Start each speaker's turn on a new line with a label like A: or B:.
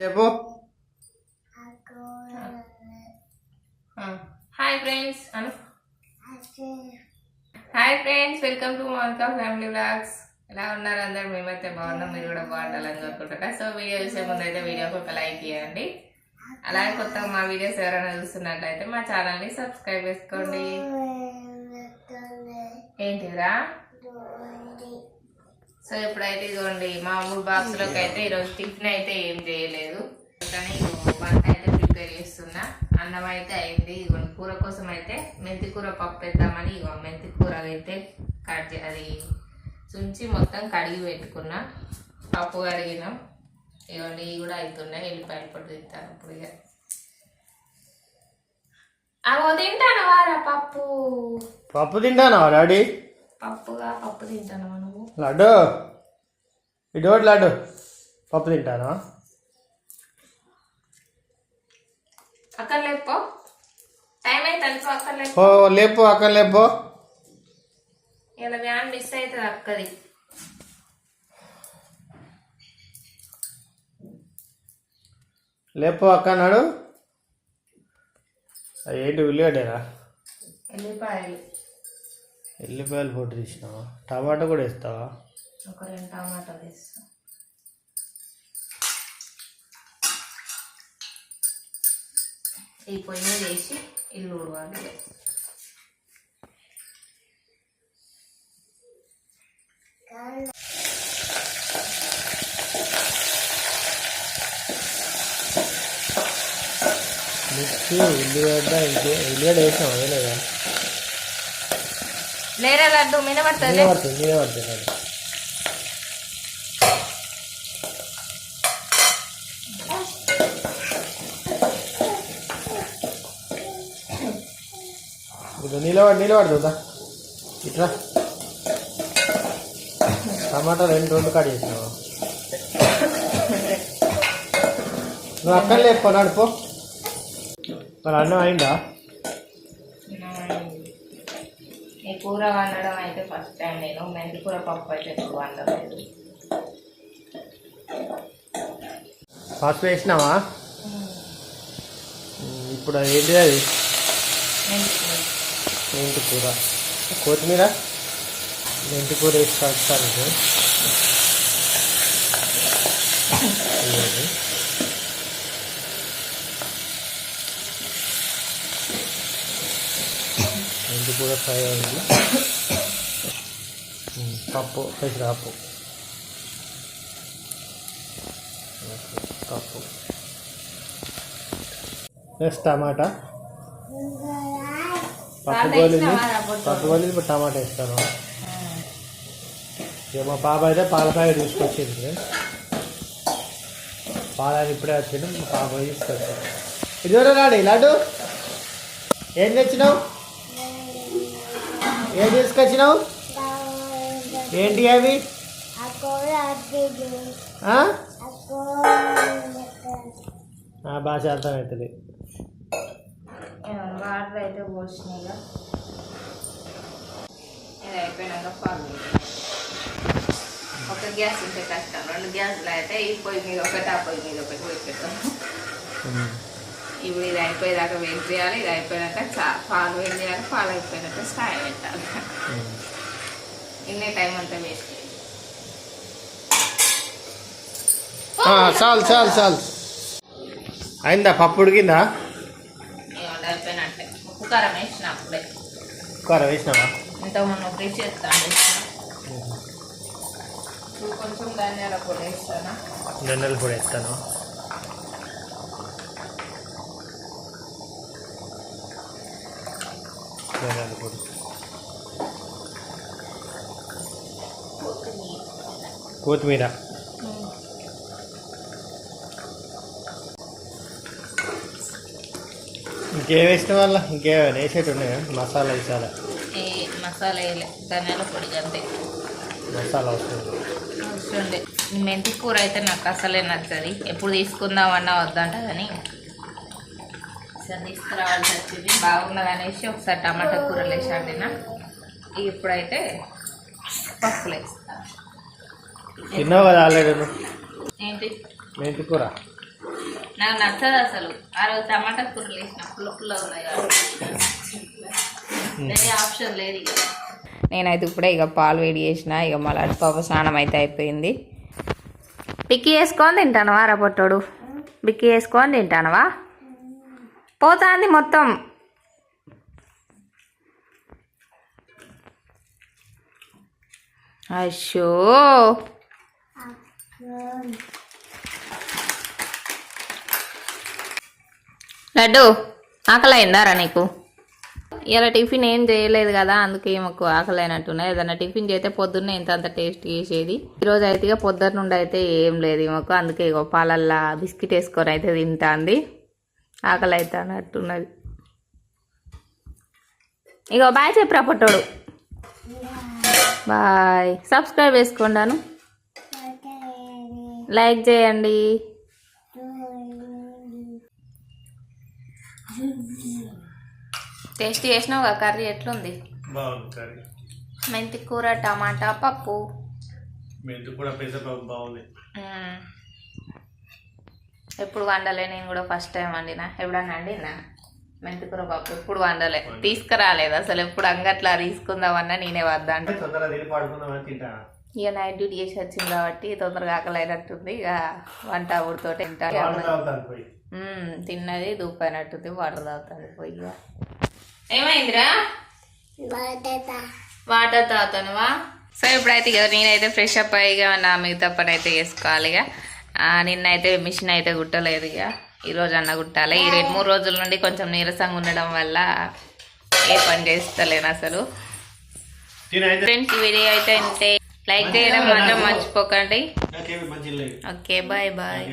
A: చెప్పు.
B: Hi friends Anu. Hi friends welcome to Mounika family blogs ఎలా ఉన్నారు అందరు? మేమైతే బాగున్నాం. మీరు కూడా బాగుండాలని కోరుకుంటున్నా. సో వీడియో చూసే ముందు అయితే వీడియోకి ఒక లైక్ ఇవ్వండి అలాగే కొత్తగా మా వీడియోస్ ఎవరైనా చూస్తున్నట్లయితే మా ఛానల్ని సబ్స్క్రైబ్ చేసుకోండి. ఏంటిరా? సో ఇప్పుడైతే ఇదిగోండి మామూలు బాక్స్లోకి అయితే ఈరోజు టిఫిన్ అయితే ఏం చేయలేదు. కానీ వంట అయితే ప్రిపేర్ చేస్తున్నా. అన్నం అయితే అయింది. ఇదిగోండి కూర కోసం అయితే మెంతి కూర పప్పు వేద్దామని ఇగో మెంతి కూర అయితే కట్ అది చుంచి మొత్తం కడిగి పెట్టుకున్నా. పప్పు కడిగినాం. ఇవన్నీ ఇవి కూడా అవుతున్నాయి ఎల్లిపాయలు పొట్టు తింటాను ఇప్పుడు ఇక. అవో తింటాను వారా పప్పు?
A: పప్పు తింటానా డాడీ?
B: పప్పుగా పప్పు తింటాను నువ్వు
A: లడ్డు. ఇటువంటి లడ్డు. పప్పు తింటానా?
B: అక్కడ లేపో టైం అయితే అనుకో అక్కడ లేపో
A: ఓ లేపు అక్కడ లేపు
B: ఇలా వ్యాన్ మిస్ అవుతుంది అక్కది.
A: లేపు అక్క అన్నాడు ఏంటి ఉల్లిగడ్డేనా?
B: ఎల్లిపాయలు.
A: ఎల్లిపాయలు పొట్టు తీసినావా? టమాటా కూడా వేస్తావా?
B: ఒక రెండు టమాటాలు వేస్తాం. ఈ పొయ్యి మీద వేసి ఇల్లు ఉడవాలి
A: మిక్సీ ఉల్లిగడ్డ ఇంకే ఉల్లిగడ్డ వేసినావా? వేయలేదా?
B: లేరా లడ్డు మినబడుతుంది
A: నేనే పడుతుంది నేనే పడుతుంది లడ్డు. ఇప్పుడు నిలబడి నిలబడుతుందా ఇట్లా టమాటా రెండు రెండు కట్ చేసినావా నువ్వు అక్కడ లేపో నడుపో మరి అన్నం అయిందా
B: కూర వండడం అయితే ఫస్ట్ టైం నేను. మెంతి కూర పప్పు అయితే ఎప్పుడు వండలేదు.
A: పసుపు వేసినావా? ఇప్పుడు ఏంటి అది?
B: మెంతి కూర.
A: మెంతి కూర. కొత్తిమీర? మెంతి కూర వేసి కలుపుతాను ఇది. కూర ఫ్రై అయింది పప్పు పెసరపప్పు ఓకే, పప్పు. నెక్స్ట్ టమాటా. పప్పు
B: పొట్టు?
A: పప్పు గోలింది ఇప్పుడు టమాటా వేస్తాను. ఇక మా పాప అయితే పాల ప్యాకెట్ తీసుకొచ్చింది. పాలని ఇప్పుడే వచ్చిండు మా పాప తీసుకొచ్చింది ఇదివరకు రాడి లడ్డు. ఏం తెచ్చినావు? ఏం తీసుకొచ్చినావు? ఏంటి అవి? భాష అర్థమవుతుంది
B: వాటర్ అయితే పోసినాయిగా. ఇది అయిపోయినాక పాలు ఒక గ్యాస్ ఉంటే కష్టం. రెండు గ్యాసులు అయితే ఈ పొయ్యి మీద ఒకటి ఆ పొయ్యి మీద ఒకటి పోయి పెట్టాం ఇప్పుడు ఇది అయిపోయేదాకా వెయిట్ చేయాలి ఇది అయిపోయినాక చా పాలు వేడి చేయాలి పాలు అయిపోయినాక చాయ్ పెట్టాలి. ఇన్నే టైం అంతా వేస్ట్
A: ఆ, చాలు చాలు చాలు. అయిందా? పప్పు ఉడికిందా?
B: అయిపోయినట్టే ఉప్పు కారం వేసిన అప్పుడే.
A: కూర వేసినావా?
B: ఇంత మొన్న ఫ్రిడ్జ్ చేస్తాను కొంచెం ధనియాల పొడి వేస్తానా?
A: ధనియాల పొడి వేస్తాను ధనియాల పొడి కొత్తిమీర. ఇంకేం వేసిన వాళ్ళ? ఇంకేమైనా వేసేటి ఉన్నాయా? మసాలా ఇసాలా
B: ఈ మసాలా వేయలే. ధనియాల పొడి అంతే
A: మసాలా వస్తుంది
B: మెంతి కూర అయితే నాకు అసలే నచ్చది. ఎప్పుడు తీసుకుందామన్నా వద్దంట కానీ. సరే తీసుకురావాల్సి వచ్చింది. బాగున్నది అనేసి ఒకసారి టమాటా కూరలు వండిన. ఇప్పుడైతే పప్పులు. వేస్తా
A: తిన్నావు కదా ఆల్రెడీ నువ్వు?
B: ఏంటి?
A: మెంతి కూర?
B: నాకు నచ్చదు అసలు. ఆ రోజు టమాటా కూరలు వేసిన. పుల్ల పుల్ల ఉన్నాయి కాబట్టి. ఆప్షన్ లేదు ఇక. నేనైతే ఇప్పుడే ఇక పాలు వేడి చేసిన. ఇక మళ్ళీ పాప స్నానం అయితే అయిపోయింది. బిక్కి వేసుకొని తింటానవా రా పొట్టోడు? బిక్కి వేసుకొని తింటానవా? పోతాంది మొత్తం. అయ్యో! లడ్డు ఆకలి అయిందారా నీకు? ఇలా టిఫిన్ ఏం చేయలేదు కదా అందుకే మాకు ఆకలి అయినట్టున్నాయి ఏదైనా టిఫిన్ చేస్తే పొద్దున్నే ఇంత అంత టేస్ట్ చేసేది. ఈరోజు అయితే పొద్దున్న నుండి అయితే ఏం లేదు మాకు. అందుకే పాలల్లా బిస్కెట్ వేసుకొని అయితే తింటాంది. ఆకలి అయితే అన్నట్టున్నది ఇగో బాయ్ చెప్పరా పుట్టోడు. బాయ్. సబ్స్క్రైబ్ చేసుకోండాను లైక్ చేయండి. టేస్ట్ చేసినావు కర్రీ ఎట్లుంది? మెంతి కూర టమాటా పప్పు.
A: మెంతు పెసరపప్పు బాగుంది.
B: ఎప్పుడు వండలే నేను కూడా ఫస్ట్ టైం వండినా. ఎప్పుడన్నా వండినా? మెంతి కూర పప్పు ఎప్పుడు వండలే. తీసుకురాలేదు అసలు ఎప్పుడు అంగట్లా తీసుకుందామన్నా నేనే వద్దా అంటే ఇక నైట్ డ్యూటీ చేసి వచ్చింది కాబట్టి తొందరగా ఆకలి అయినట్టుంది ఇక వంట ఊరితో
A: తాగుతాను.
B: తిన్నది దూపైనట్టుంది వాటర్ తాగుతుంది పోయి. ఏమైందిరా? వాటర్ తాగుతానువా? సో ఇప్పుడైతే ఇక నేనైతే ఫ్రెష్ అప్ అయ్యి నా మిగతా పని అయితే చేసుకోవాలి ఇక. ఆ, నిన్నైతే మిషన్ అయితే కుట్టలేదు ఇక. ఈ రోజు అన్న కుట్టాలి. ఈ రెండు మూడు రోజుల నుండి కొంచెం నీరసంగా ఉండడం వల్ల ఏ పని చేస్తలేను అసలు.
A: తినైతే
B: ఫ్రెండ్స్ ఈ వీడియో అయితే ఉంటే లైక్ చేయడం మాత్రం మర్చిపోకండి. Okay bye bye